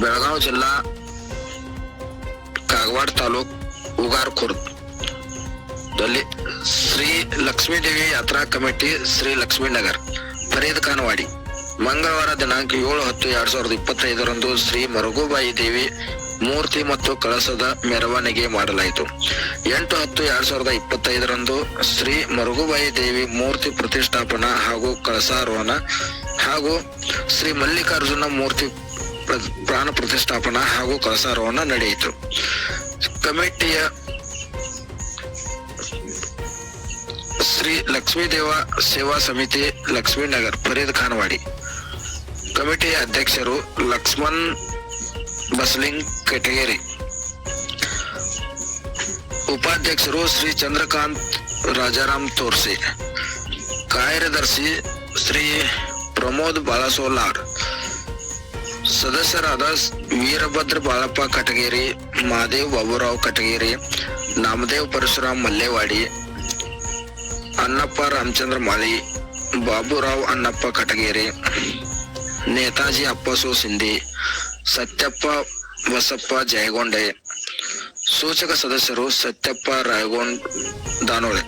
ಬೆಳಗಾವಿ ಜಿಲ್ಲಾ, ಕಾಗವಾಡ ತಾಲೂಕ್ ಖುರ್ದ್ ದಲ್ಲಿ ಶ್ರೀ ಲಕ್ಷ್ಮೀದೇವಿ ಯಾತ್ರಾ ಕಮಿಟಿ ಶ್ರೀ ಲಕ್ಷ್ಮೀ ನಗರ್, ಫರೀದ್ ಖಾನ್ವಾಡಿ. ಮಂಗಳವಾರ ದಿನಾಂಕ ಏಳು ಹತ್ತು ಎರಡ್ ಸಾವಿರದ ಇಪ್ಪತ್ತೈದರಂದು ಶ್ರೀ ಮರುಗುಬಾಯಿ ದೇವಿ ಮೂರ್ತಿ ಮತ್ತು ಕಳಸದ ಮೆರವಣಿಗೆ ಮಾಡಲಾಯಿತು. ಎಂಟು ಹತ್ತು ಎರಡ್ ಸಾವಿರದ ಇಪ್ಪತ್ತೈದರಂದು ಶ್ರೀ ಮರುಗುಬಾಯಿ ದೇವಿ ಮೂರ್ತಿ ಪ್ರತಿಷ್ಠಾಪನಾ ಹಾಗೂ ಕಳಸಾರೋಹಣ ಹಾಗೂ ಶ್ರೀ ಮಲ್ಲಿಕಾರ್ಜುನ ಮೂರ್ತಿ ಪ್ರಾಣ ಪ್ರತಿಷ್ಠಾಪನಾ ಹಾಗೂ ಕಳಸಾರೋಹಣ ನಡೆಯಿತು. ಕಮಿಟಿಯ ಶ್ರೀ ಲಕ್ಷ್ಮೀದೇವ ಸೇವಾ ಸಮಿತಿ ಲಕ್ಷ್ಮೀನಗರ್, ಫರೀದ್ ಖಾನ್ವಾಡಿ. ಕಮಿಟಿಯ ಅಧ್ಯಕ್ಷರು ಲಕ್ಷ್ಮಣ್ ಬಸ್ಲಿಂಗ್ ಕೆಟಗೇರಿ. ಉಪಾಧ್ಯಕ್ಷರು ಶ್ರೀ ಚಂದ್ರಕಾಂತ್ ರಾಜಾರಾಮ್ ತೋರ್ಸಿ. ಕಾರ್ಯದರ್ಶಿ ಶ್ರೀ ಪ್ರಮೋದ್ ಬಾಳಸೋಲಾರ್ ಸದಸ್ಯರಾದ ವೀರಭದ್ರ ಬಾಳಪ್ಪ ಕಟಗೇರಿ, ಮಹಾದೇವ್ ಬಾಬುರಾವ್ ಕಟಗೇರಿ, ನಾಮದೇವ್ ಪರಶುರಾಮ್ ಮಲ್ಲೇವಾಡಿ ಅನ್ನಪ್ಪ ರಾಮಚಂದ್ರ ಮಾಳಿ, ಬಾಬುರಾವ್ ಅನ್ನಪ್ಪ ಕಟಗೇರಿ, ನೇತಾಜಿ ಅಪ್ಪಸು ಸಿಂಧಿ, ಸತ್ಯಪ್ಪ ಬಸಪ್ಪ ಜಯಗೊಂಡೆ, ಸೂಚಕ ಸದಸ್ಯರು ಸತ್ಯಪ್ಪ ರಾಯಗೊಂಡ್ ದಾನೋಳೆ.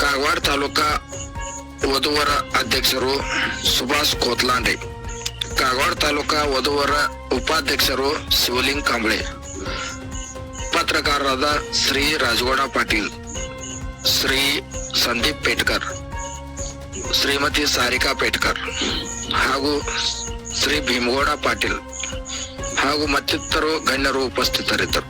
ಕಾಗವಾಡ ತಾಲೂಕಾ ವಧುವರ ಅಧ್ಯಕ್ಷರು ಸುಭಾಷ್ ಕೋತ್ಲಾಂಡೆ, ಕಾಗವಾಡ ತಾಲೂಕಾ ವಧುವರ ಉಪಾಧ್ಯಕ್ಷರು ಶಿವಲಿಂಗ್ ಕಾಂಬಳೆ, ಪತ್ರಕಾರರಾದ ಶ್ರೀ ರಾಜಗೌಡ ಪಾಟೀಲ್, ಶ್ರೀ ಸಂದೀಪ್ ಪೇಟ್ಕರ್, ಶ್ರೀಮತಿ ಸಾರಿಕಾ ಪೇಟ್ಕರ್ ಹಾಗೂ ಶ್ರೀ ಭೀಮಗೌಡ ಪಾಟೀಲ್ ಹಾಗೂ ಮತ್ತಿತರರು ಗಣ್ಯರು ಉಪಸ್ಥಿತರಿದ್ದರು.